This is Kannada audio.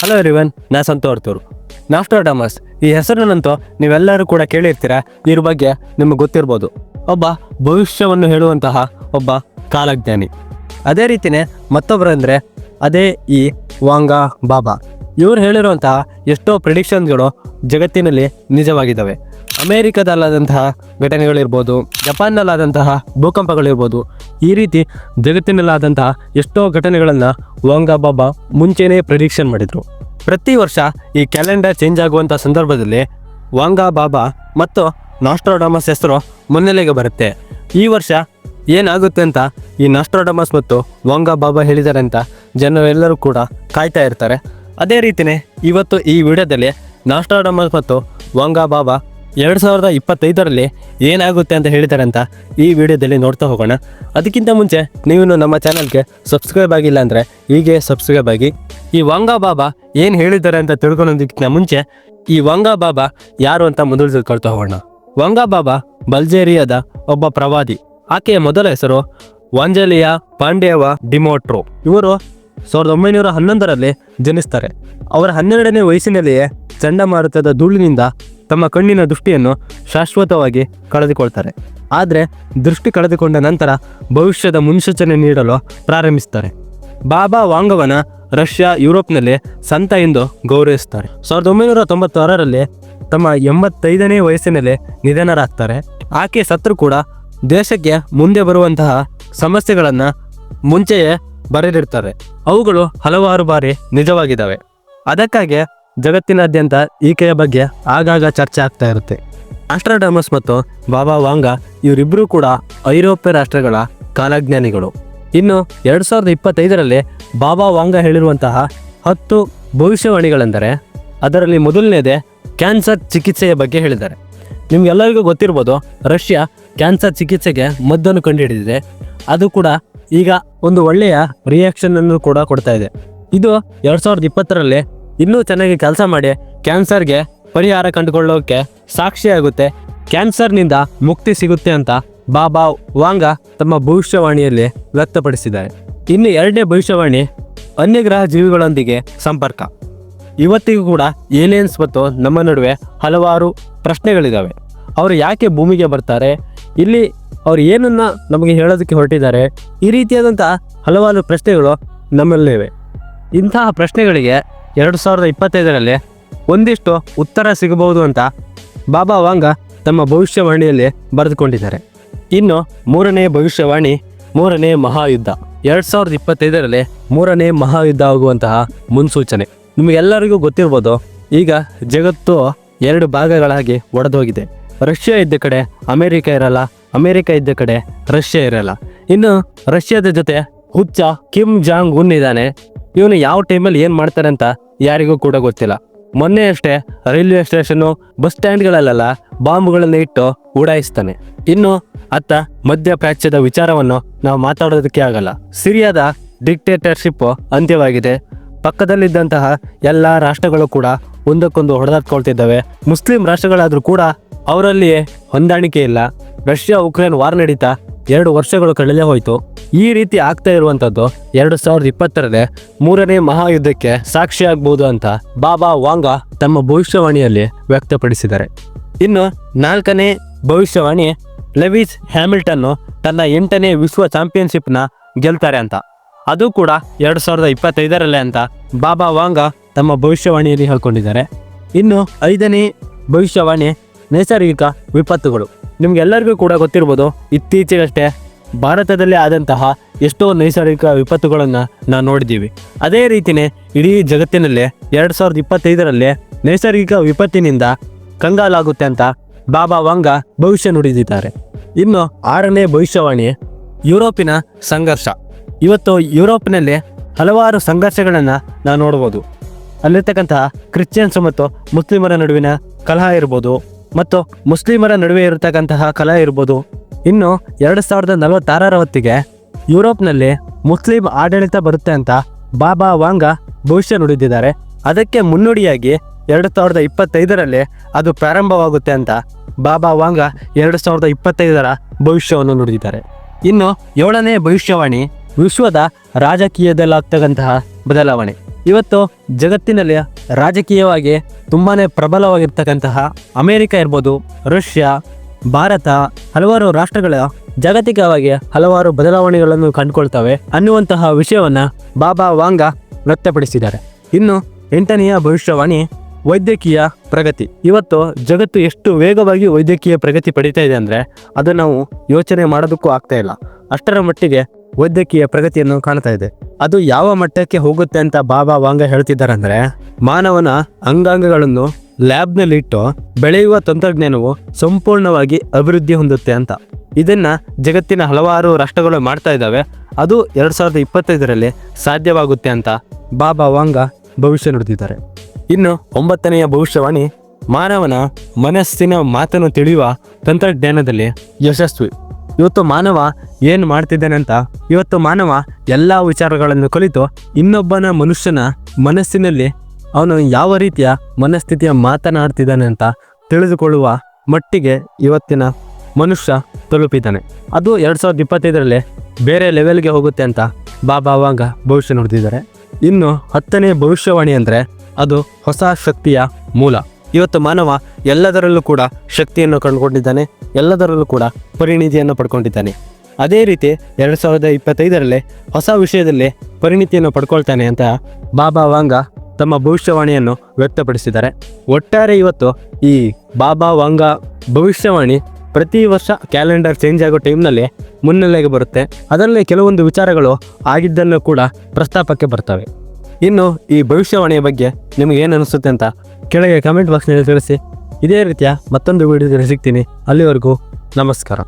ಹಲೋ ರಿವನ್ ನಾ ಸಂತೋರ್ತೂರು ಡಾಮಸ್ ಈ ಹೆಸರಿನಂತೂ ನೀವೆಲ್ಲರೂ ಕೂಡ ಕೇಳಿರ್ತೀರಾ, ಇದ್ರ ಬಗ್ಗೆ ನಿಮಗೆ ಗೊತ್ತಿರ್ಬೋದು. ಒಬ್ಬ ಭವಿಷ್ಯವನ್ನು ಹೇಳುವಂತಹ ಒಬ್ಬ ಕಾಲಜ್ಞಾನಿ. ಅದೇ ರೀತಿನೇ ಮತ್ತೊಬ್ಬರಂದ್ರೆ ಅದೇ ಈ ವಾಂಗಾ ಬಾಬಾ. ಇವ್ರು ಹೇಳಿರುವಂತಹ ಎಷ್ಟೋ ಪ್ರಿಡಿಕ್ಷನ್ಗಳು ಜಗತ್ತಿನಲ್ಲಿ ನಿಜವಾಗಿದ್ದಾವೆ. ಅಮೇರಿಕದಲ್ಲಾದಂತಹ ಘಟನೆಗಳಿರ್ಬೋದು, ಜಪಾನ್ನಲ್ಲಾದಂತಹ ಭೂಕಂಪಗಳಿರ್ಬೋದು, ಈ ರೀತಿ ಜಗತ್ತಿನಲ್ಲಾದಂತಹ ಎಷ್ಟೋ ಘಟನೆಗಳನ್ನು ವಾಂಗಾ ಬಾಬಾ ಮುಂಚೆನೇ ಪ್ರಿಡಿಕ್ಷನ್ ಮಾಡಿದರು. ಪ್ರತಿ ವರ್ಷ ಈ ಕ್ಯಾಲೆಂಡರ್ ಚೇಂಜ್ ಆಗುವಂಥ ಸಂದರ್ಭದಲ್ಲಿ ವಾಂಗಾ ಬಾಬಾ ಮತ್ತು ನಾಸ್ಟ್ರೋಡಮಸ್ ಹೆಸರು ಮುನ್ನೆಲೆಗೆ ಬರುತ್ತೆ. ಈ ವರ್ಷ ಏನಾಗುತ್ತೆ ಅಂತ ಈ ನಾಸ್ಟ್ರೋಡಮಸ್ ಮತ್ತು ವಾಂಗಾ ಬಾಬಾ ಹೇಳಿದ್ದಾರೆ ಅಂತ ಜನರೆಲ್ಲರೂ ಕೂಡ ಕಾಯ್ತಾ ಇರ್ತಾರೆ. ಅದೇ ರೀತಿಯೇ ಇವತ್ತು ಈ ವಿಡಿಯೋದಲ್ಲಿ ನಾಸ್ಟ್ರೋಡಾಮಸ್ ಮತ್ತು ವಾಂಗಾ ಬಾಬಾ ಎರಡು ಸಾವಿರದ ಇಪ್ಪತ್ತೈದರಲ್ಲಿ ಏನಾಗುತ್ತೆ ಅಂತ ಹೇಳಿದ್ದಾರೆ ಅಂತ ಈ ವಿಡಿಯೋದಲ್ಲಿ ನೋಡ್ತಾ ಹೋಗೋಣ. ಅದಕ್ಕಿಂತ ಮುಂಚೆ ನೀವು ನಮ್ಮ ಚಾನಲ್ಗೆ ಸಬ್ಸ್ಕ್ರೈಬ್ ಆಗಿಲ್ಲ ಅಂದರೆ ಹೀಗೆ ಸಬ್ಸ್ಕ್ರೈಬ್ ಆಗಿ. ಈ ವಾಂಗಾ ಬಾಬಾ ಏನು ಹೇಳಿದ್ದಾರೆ ಅಂತ ತಿಳ್ಕೊಳ್ಳೋದಕ್ಕಿಂತ ಮುಂಚೆ ಈ ವಾಂಗಾ ಬಾಬಾ ಯಾರು ಅಂತ ಮೊದಲು ತಿಳ್ಕೊಳ್ತಾ ಹೋಗೋಣ. ವಾಂಗಾ ಬಾಬಾ ಬಲ್ಜೇರಿಯಾದ ಒಬ್ಬ ಪ್ರವಾದಿ. ಆಕೆಯ ಮೊದಲ ಹೆಸರು ವಾಂಜಲಿಯಾ ಪಾಂಡೇವ ಡಿಮೋಟ್ರೋ. ಇವರು ಸಾವಿರದ ಒಂಬೈನೂರ ಹನ್ನೊಂದರಲ್ಲಿ ಜನಿಸ್ತಾರೆ. ಅವರ ಹನ್ನೆರಡನೇ ವಯಸ್ಸಿನಲ್ಲಿಯೇ ಚಂಡಮಾರುತದ ಧೂಳಿನಿಂದ ತಮ್ಮ ಕಣ್ಣಿನ ದೃಷ್ಟಿಯನ್ನು ಶಾಶ್ವತವಾಗಿ ಕಳೆದುಕೊಳ್ತಾರೆ. ಆದರೆ ದೃಷ್ಟಿ ಕಳೆದುಕೊಂಡ ನಂತರ ಭವಿಷ್ಯದ ಮುನ್ಸೂಚನೆ ನೀಡಲು ಪ್ರಾರಂಭಿಸ್ತಾರೆ ಬಾಬಾ ವಾಂಗವನ ರಷ್ಯಾ ಯುರೋಪ್ನಲ್ಲಿ ಸಂತ ಎಂದು ಗೌರವಿಸ್ತಾರೆ ಸಾವಿರದ ಒಂಬೈನೂರ ತೊಂಬತ್ತಾರರಲ್ಲಿ ತಮ್ಮ ಎಂಬತ್ತೈದನೇ ವಯಸ್ಸಿನಲ್ಲಿ ನಿಧನರಾಗ್ತಾರೆ. ಆಕೆ ಸತ್ರು ಕೂಡ ದೇಶಕ್ಕೆ ಮುಂದೆ ಬರುವಂತಹ ಸಮಸ್ಯೆಗಳನ್ನು ಮುಂಚೆಯೇ ಬರೆದಿರ್ತಾರೆ. ಅವುಗಳು ಹಲವಾರು ಬಾರಿ ನಿಜವಾಗಿದ್ದಾವೆ. ಅದಕ್ಕಾಗಿ ಜಗತ್ತಿನಾದ್ಯಂತ ಈಕೆಯ ಬಗ್ಗೆ ಆಗಾಗ ಚರ್ಚೆ ಆಗ್ತಾ ಇರುತ್ತೆ. ಆಸ್ಟ್ರಾಡಮಸ್ ಮತ್ತು ಬಾಬಾ ವಾಂಗ ಇವರಿಬ್ಬರೂ ಕೂಡ ಐರೋಪ್ಯ ರಾಷ್ಟ್ರಗಳ ಕಾಲಜ್ಞಾನಿಗಳು. ಇನ್ನು ಎರಡು ಸಾವಿರದ ಇಪ್ಪತ್ತೈದರಲ್ಲಿ ಬಾಬಾ ವಾಂಗ ಹೇಳಿರುವಂತಹ ಹತ್ತು ಭವಿಷ್ಯವಾಣಿಗಳೆಂದರೆ ಅದರಲ್ಲಿ ಮೊದಲನೇದೇ ಕ್ಯಾನ್ಸರ್ ಚಿಕಿತ್ಸೆಯ ಬಗ್ಗೆ ಹೇಳಿದ್ದಾರೆ. ನಿಮ್ಗೆಲ್ಲರಿಗೂ ಗೊತ್ತಿರ್ಬೋದು ರಷ್ಯಾ ಕ್ಯಾನ್ಸರ್ ಚಿಕಿತ್ಸೆಗೆ ಮದ್ದನ್ನು ಕಂಡುಹಿಡಿದಿದೆ. ಅದು ಕೂಡ ಈಗ ಒಂದು ಒಳ್ಳೆಯ ರಿಯಾಕ್ಷನ್ ಅನ್ನು ಕೂಡ ಕೊಡ್ತಾ ಇದೆ. ಇದು ಎರಡು ಸಾವಿರದ ಇಪ್ಪತ್ತರಲ್ಲಿ ಇನ್ನೂ ಚೆನ್ನಾಗಿ ಕೆಲಸ ಮಾಡಿ ಕ್ಯಾನ್ಸರ್ಗೆ ಪರಿಹಾರ ಕಂಡುಕೊಳ್ಳೋಕೆ ಸಾಕ್ಷಿಯಾಗುತ್ತೆ ಕ್ಯಾನ್ಸರ್ನಿಂದ ಮುಕ್ತಿ ಸಿಗುತ್ತೆ ಅಂತ ಬಾಬಾ ವಾಂಗ ತಮ್ಮ ಭವಿಷ್ಯವಾಣಿಯಲ್ಲಿ ವ್ಯಕ್ತಪಡಿಸಿದ್ದಾರೆ. ಇನ್ನು ಎರಡನೇ ಭವಿಷ್ಯವಾಣಿ ಅನ್ಯಗ್ರಹ ಜೀವಿಗಳೊಂದಿಗೆ ಸಂಪರ್ಕ. ಇವತ್ತಿಗೂ ಕೂಡ ಏಲಿಯನ್ಸ್ ಮತ್ತು ನಮ್ಮ ನಡುವೆ ಹಲವಾರು ಪ್ರಶ್ನೆಗಳಿದ್ದಾವೆ ಅವರು ಯಾಕೆ ಭೂಮಿಗೆ ಬರ್ತಾರೆ? ಇಲ್ಲಿ ಅವ್ರು ಏನನ್ನ ನಮಗೆ ಹೇಳೋದಕ್ಕೆ ಹೊರಟಿದ್ದಾರೆ? ಈ ರೀತಿಯಾದಂಥ ಹಲವಾರು ಪ್ರಶ್ನೆಗಳು ನಮ್ಮಲ್ಲಿವೆ. ಇಂತಹ ಪ್ರಶ್ನೆಗಳಿಗೆ ಎರಡು ಸಾವಿರದ ಇಪ್ಪತ್ತೈದರಲ್ಲಿ ಒಂದಿಷ್ಟು ಉತ್ತರ ಸಿಗಬಹುದು ಅಂತ ಬಾಬಾ ವಾಂಗ ತಮ್ಮ ಭವಿಷ್ಯವಾಣಿಯಲ್ಲಿ ಬರೆದುಕೊಂಡಿದ್ದಾರೆ. ಇನ್ನು ಮೂರನೇ ಭವಿಷ್ಯವಾಣಿ, ಮೂರನೇ ಮಹಾಯುದ್ಧ. ಎರಡು ಸಾವಿರದ ಇಪ್ಪತ್ತೈದರಲ್ಲಿ ಮೂರನೇ ಮಹಾಯುದ್ಧ ಆಗುವಂತಹ ಮುನ್ಸೂಚನೆ. ನಿಮಗೆಲ್ಲರಿಗೂ ಗೊತ್ತಿರ್ಬೋದು, ಈಗ ಜಗತ್ತು ಎರಡು ಭಾಗಗಳಾಗಿ ಒಡೆದೋಗಿದೆ. ರಷ್ಯಾ ಇದ್ದ ಕಡೆ ಅಮೆರಿಕ ಇರಲ್ಲ, ಅಮೆರಿಕ ಇದ್ದ ಕಡೆ ರಷ್ಯಾ ಇರಲ್ಲ. ಇನ್ನು ರಷ್ಯಾದ ಜೊತೆ ಹುಚ್ಚ ಕಿಮ್ ಜಾಂಗ್ ಉನ್ ಇದ್ದಾನೆ. ಇವನು ಯಾವ ಟೈಮಲ್ಲಿ ಏನು ಮಾಡ್ತಾರೆ ಅಂತ ಯಾರಿಗೂ ಕೂಡ ಗೊತ್ತಿಲ್ಲ. ಮೊನ್ನೆ ಅಷ್ಟೇ ರೈಲ್ವೆ ಸ್ಟೇಷನ್ನು ಬಸ್ ಸ್ಟ್ಯಾಂಡ್ಗಳಲ್ಲೆಲ್ಲ ಬಾಂಬ್ಗಳನ್ನು ಇಟ್ಟು ಉಡಾಯಿಸ್ತಾನೆ. ಇನ್ನು ಅತ್ತ ಮಧ್ಯಪ್ರಾಚ್ಯದ ವಿಚಾರವನ್ನು ನಾವು ಮಾತಾಡೋದಕ್ಕೆ ಆಗಲ್ಲ. ಸಿರಿಯಾದ ಡಿಕ್ಟೇಟರ್ಶಿಪ್ ಅಂತ್ಯವಾಗಿದೆ. ಪಕ್ಕದಲ್ಲಿದ್ದಂತಹ ಎಲ್ಲ ರಾಷ್ಟ್ರಗಳು ಕೂಡ ಒಂದಕ್ಕೊಂದು ಹೊಡೆದಾಡ್ಕೊಳ್ತಿದ್ದಾವೆ. ಮುಸ್ಲಿಂ ರಾಷ್ಟ್ರಗಳಾದರೂ ಕೂಡ ಅವರಲ್ಲಿಯೇ ಹೊಂದಾಣಿಕೆ ಇಲ್ಲ. ರಷ್ಯಾ ಉಕ್ರೇನ್ ವಾರ್ ನಡೀತಾ ಎರಡು ವರ್ಷಗಳು ಕಳೆದೇ ಹೋಯಿತು. ಈ ರೀತಿ ಆಗ್ತಾ ಇರುವಂಥದ್ದು ಎರಡು ಸಾವಿರದ ಇಪ್ಪತ್ತರಲ್ಲಿ ಮೂರನೇ ಮಹಾಯುದ್ಧಕ್ಕೆ ಸಾಕ್ಷಿಯಾಗಬಹುದು ಅಂತ ಬಾಬಾ ವಾಂಗ ತಮ್ಮ ಭವಿಷ್ಯವಾಣಿಯಲ್ಲಿ ವ್ಯಕ್ತಪಡಿಸಿದ್ದಾರೆ. ಇನ್ನು ನಾಲ್ಕನೇ ಭವಿಷ್ಯವಾಣಿ ಲೆವಿಸ್ ಹ್ಯಾಮಿಲ್ಟನ್ನು ತನ್ನ ಎಂಟನೇ ವಿಶ್ವ ಚಾಂಪಿಯನ್ಶಿಪ್ನ ಗೆಲ್ತಾರೆ ಅಂತ. ಅದು ಕೂಡ ಎರಡು ಸಾವಿರದ ಇಪ್ಪತ್ತೈದರಲ್ಲೇ ಅಂತ ಬಾಬಾ ವಾಂಗ ತಮ್ಮ ಭವಿಷ್ಯವಾಣಿಯಲ್ಲಿ ಹೇಳ್ಕೊಂಡಿದ್ದಾರೆ. ಇನ್ನು ಐದನೇ ಭವಿಷ್ಯವಾಣಿ ನೈಸರ್ಗಿಕ ವಿಪತ್ತುಗಳು. ನಿಮ್ಗೆಲ್ಲರಿಗೂ ಕೂಡ ಗೊತ್ತಿರ್ಬೋದು, ಇತ್ತೀಚೆಗಷ್ಟೇ ಭಾರತದಲ್ಲಿ ಆದಂತಹ ಎಷ್ಟೋ ನೈಸರ್ಗಿಕ ವಿಪತ್ತುಗಳನ್ನು ನಾವು ನೋಡಿದ್ದೀವಿ. ಅದೇ ರೀತಿಯೇ ಇಡೀ ಜಗತ್ತಿನಲ್ಲಿ ಎರಡು ಸಾವಿರದ ಇಪ್ಪತ್ತೈದರಲ್ಲಿ ನೈಸರ್ಗಿಕ ವಿಪತ್ತಿನಿಂದ ಕಂಗಾಲಾಗುತ್ತೆ ಅಂತ ಬಾಬಾ ವಾಂಗ ಭವಿಷ್ಯ ನುಡಿದಿದ್ದಾರೆ. ಇನ್ನು ಆರನೇ ಭವಿಷ್ಯವಾಣಿ, ಯುರೋಪಿನ ಸಂಘರ್ಷ. ಇವತ್ತು ಯುರೋಪ್ನಲ್ಲಿ ಹಲವಾರು ಸಂಘರ್ಷಗಳನ್ನು ನಾವು ನೋಡ್ಬೋದು. ಅಲ್ಲಿರ್ತಕ್ಕಂತಹ ಕ್ರಿಶ್ಚಿಯನ್ಸ್ ಮತ್ತು ಮುಸ್ಲಿಮರ ನಡುವಿನ ಕಲಹ ಇರ್ಬೋದು. ಮತ್ತು ಮುಸ್ಲಿಮರ ನಡುವೆ ಇರತಕ್ಕಂತಹ ಕಲಹ ಇರ್ಬೋದು. ಇನ್ನು ಎರಡು ಸಾವಿರದ ನಲವತ್ತಾರರ ಹೊತ್ತಿಗೆ ಯುರೋಪ್ನಲ್ಲಿ ಮುಸ್ಲಿಂ ಆಡಳಿತ ಬರುತ್ತೆ ಅಂತ ಬಾಬಾ ವಾಂಗ ಭವಿಷ್ಯ ನುಡಿದಿದ್ದಾರೆ. ಅದಕ್ಕೆ ಮುನ್ನುಡಿಯಾಗಿ ಎರಡು ಸಾವಿರದ ಇಪ್ಪತ್ತೈದರಲ್ಲಿ ಅದು ಪ್ರಾರಂಭವಾಗುತ್ತೆ ಅಂತ ಬಾಬಾ ವಾಂಗ ಎರಡು ಸಾವಿರದ ಇಪ್ಪತ್ತೈದರ ಭವಿಷ್ಯವನ್ನು ನುಡಿದಿದ್ದಾರೆ. ಇನ್ನು ಏಳನೇ ಭವಿಷ್ಯವಾಣಿ ವಿಶ್ವದ ರಾಜಕೀಯದಲ್ಲಾಗ್ತಕ್ಕಂತಹ ಬದಲಾವಣೆ. ಇವತ್ತು ಜಗತ್ತಿನಲ್ಲಿ ರಾಜಕೀಯವಾಗಿ ತುಂಬಾ ಪ್ರಬಲವಾಗಿರ್ತಕ್ಕಂತಹ ಅಮೇರಿಕ ಇರ್ಬೋದು, ರಷ್ಯಾ, ಭಾರತ, ಹಲವಾರು ರಾಷ್ಟ್ರಗಳ ಜಾಗತಿಕವಾಗಿ ಹಲವಾರು ಬದಲಾವಣೆಗಳನ್ನು ಕಂಡುಕೊಳ್ತವೆ ಅನ್ನುವಂತಹ ವಿಷಯವನ್ನು ಬಾಬಾ ವಾಂಗ ವ್ಯಕ್ತಪಡಿಸಿದ್ದಾರೆ. ಇನ್ನು ಎಂಟನೆಯ ಭವಿಷ್ಯವಾಣಿ, ವೈದ್ಯಕೀಯ ಪ್ರಗತಿ. ಇವತ್ತು ಜಗತ್ತು ಎಷ್ಟು ವೇಗವಾಗಿ ವೈದ್ಯಕೀಯ ಪ್ರಗತಿ ಪಡಿತಾ ಇದೆ ಅಂದರೆ ಅದು ನಾವು ಯೋಚನೆ ಮಾಡೋದಕ್ಕೂ ಆಗ್ತಾ ಇಲ್ಲ. ಅಷ್ಟರ ಮಟ್ಟಿಗೆ ವೈದ್ಯಕೀಯ ಪ್ರಗತಿಯನ್ನು ಕಾಣ್ತಾ ಇದೆ. ಅದು ಯಾವ ಮಟ್ಟಕ್ಕೆ ಹೋಗುತ್ತೆ ಅಂತ ಬಾಬಾ ವಾಂಗ ಹೇಳ್ತಿದ್ದಾರೆ ಅಂದ್ರೆ ಮಾನವನ ಅಂಗಾಂಗಗಳನ್ನು ಲ್ಯಾಬ್ನಲ್ಲಿಟ್ಟು ಬೆಳೆಯುವ ತಂತ್ರಜ್ಞಾನವು ಸಂಪೂರ್ಣವಾಗಿ ಅಭಿವೃದ್ಧಿ ಹೊಂದುತ್ತೆ ಅಂತ. ಇದನ್ನ ಜಗತ್ತಿನ ಹಲವಾರು ರಾಷ್ಟ್ರಗಳು ಮಾಡ್ತಾ ಇದ್ದಾವೆ. ಅದು ಎರಡ್ ಸಾವಿರದ ಇಪ್ಪತ್ತೈದರಲ್ಲಿ ಸಾಧ್ಯವಾಗುತ್ತೆ ಅಂತ ಬಾಬಾ ವಾಂಗ ಭವಿಷ್ಯ ನುಡಿದಿದ್ದಾರೆ. ಇನ್ನು ಒಂಬತ್ತನೆಯ ಭವಿಷ್ಯವಾಣಿ, ಮಾನವನ ಮನಸ್ಸಿನ ಮಾತನ್ನು ತಿಳಿಯುವ ತಂತ್ರಜ್ಞಾನದಲ್ಲಿ ಯಶಸ್ವಿ. ಇವತ್ತು ಮಾನವ ಏನು ಮಾಡ್ತಿದ್ದಾನಂತ? ಇವತ್ತು ಮಾನವ ಎಲ್ಲ ವಿಚಾರಗಳನ್ನು ಕಲಿತು ಇನ್ನೊಬ್ಬನ ಮನುಷ್ಯನ ಮನಸ್ಸಿನಲ್ಲಿ ಅವನು ಯಾವ ರೀತಿಯ ಮನಸ್ಥಿತಿಯ ಮಾತನಾಡ್ತಿದ್ದಾನೆ ಅಂತ ತಿಳಿದುಕೊಳ್ಳುವ ಮಟ್ಟಿಗೆ ಇವತ್ತಿನ ಮನುಷ್ಯ ತಲುಪಿದ್ದಾನೆ. ಅದು ಎರಡು ಸಾವಿರದ ಇಪ್ಪತ್ತೈದರಲ್ಲಿ ಬೇರೆ ಲೆವೆಲ್ಗೆ ಹೋಗುತ್ತೆ ಅಂತ ಬಾಬಾ ವಾಂಗ ಭವಿಷ್ಯ ನುಡಿದಿದ್ದಾರೆ. ಇನ್ನು ಹತ್ತನೇ ಭವಿಷ್ಯವಾಣಿ ಅಂದರೆ ಅದು ಹೊಸ ಶಕ್ತಿಯ ಮೂಲ. ಇವತ್ತು ಮಾನವ ಎಲ್ಲದರಲ್ಲೂ ಕೂಡ ಶಕ್ತಿಯನ್ನು ಕಂಡುಕೊಂಡಿದ್ದಾನೆ, ಎಲ್ಲದರಲ್ಲೂ ಕೂಡ ಪರಿಣಿತಿಯನ್ನು ಪಡ್ಕೊಂಡಿದ್ದಾನೆ. ಅದೇ ರೀತಿ ಎರಡು ಸಾವಿರದ ಇಪ್ಪತ್ತೈದರಲ್ಲಿ ಹೊಸ ವಿಷಯದಲ್ಲಿ ಪರಿಣಿತಿಯನ್ನು ಪಡ್ಕೊಳ್ತಾನೆ ಅಂತ ಬಾಬಾ ವಾಂಗ ತಮ್ಮ ಭವಿಷ್ಯವಾಣಿಯನ್ನು ವ್ಯಕ್ತಪಡಿಸಿದ್ದಾರೆ. ಒಟ್ಟಾರೆ ಇವತ್ತು ಈ ಬಾಬಾ ವಾಂಗ ಭವಿಷ್ಯವಾಣಿ ಪ್ರತಿ ವರ್ಷ ಕ್ಯಾಲೆಂಡರ್ ಚೇಂಜ್ ಆಗೋ ಟೈಮ್ನಲ್ಲಿ ಮುನ್ನೆಲೆಗೆ ಬರುತ್ತೆ. ಅದರಲ್ಲಿ ಕೆಲವೊಂದು ವಿಚಾರಗಳು ಆಗಿದ್ದನ್ನು ಕೂಡ ಪ್ರಸ್ತಾಪಕ್ಕೆ ಬರ್ತವೆ. ಇನ್ನು ಈ ಭವಿಷ್ಯವಾಣಿಯ ಬಗ್ಗೆ ನಿಮಗೆ ಏನು ಅನಿಸುತ್ತೆ ಅಂತ ಕೆಳಗೆ ಕಮೆಂಟ್ ಬಾಕ್ಸ್ನಲ್ಲಿ ತಿಳಿಸಿ. ಇದೇ ರೀತಿಯ ಮತ್ತೊಂದು ವಿಡಿಯೋದಲ್ಲಿ ಸಿಗ್ತೀನಿ. ಅಲ್ಲಿವರೆಗೂ ನಮಸ್ಕಾರ.